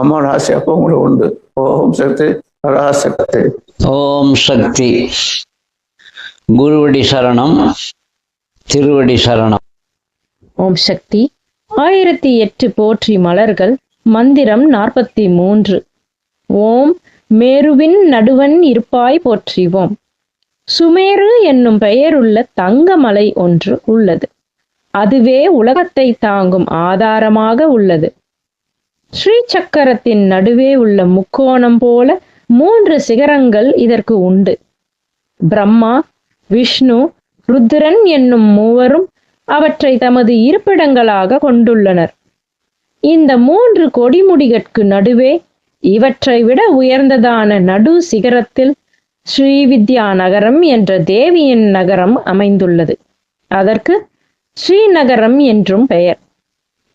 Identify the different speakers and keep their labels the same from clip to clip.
Speaker 1: அம்மா ராசி அப்போ உங்களுக்கு உண்டு. ஓம் சக்தி பராசக்தி.
Speaker 2: ஓம் சக்தி. குருவடி சரணம் திருவடி சரணம்.
Speaker 3: ஓம் சக்தி. ஆயிரத்தி எட்டு போற்றி மலர்கள் மந்திரம் நாற்பத்தி மூன்று. ஓம் மேருவின் நடுவன் இருப்பாய் போற்றிவோம். சுமேரு என்னும் பெயருள்ள தங்கமலை ஒன்று உள்ளது. அதுவே உலகத்தை தாங்கும் ஆதாரமாக உள்ளது. ஸ்ரீ சக்கரத்தின் நடுவே உள்ள முக்கோணம் போல மூன்று சிகரங்கள் இதற்கு உண்டு. பிரம்மா விஷ்ணு ருத்ரன் என்னும் மூவரும் அவற்றை தமது இருப்பிடங்களாக கொண்டுள்ளனர். இந்த மூன்று கொடிமுடிகட்கு நடுவே இவற்றை விட உயர்ந்ததான நடு சிகரத்தில் ஸ்ரீவித்யா நகரம் என்ற தேவியின் நகரம் அமைந்துள்ளது. அதற்கு ஸ்ரீநகரம் என்றும் பெயர்.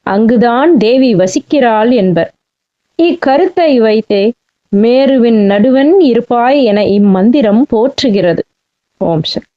Speaker 3: அங்குதான் தேவி வசிக்கிறாள் என்பர். இக்கருத்தை வைத்தே மேருவின் நடுவன் இருப்பாய் என இம்மந்திரம் போற்றுகிறது. ஓம் சக்தி.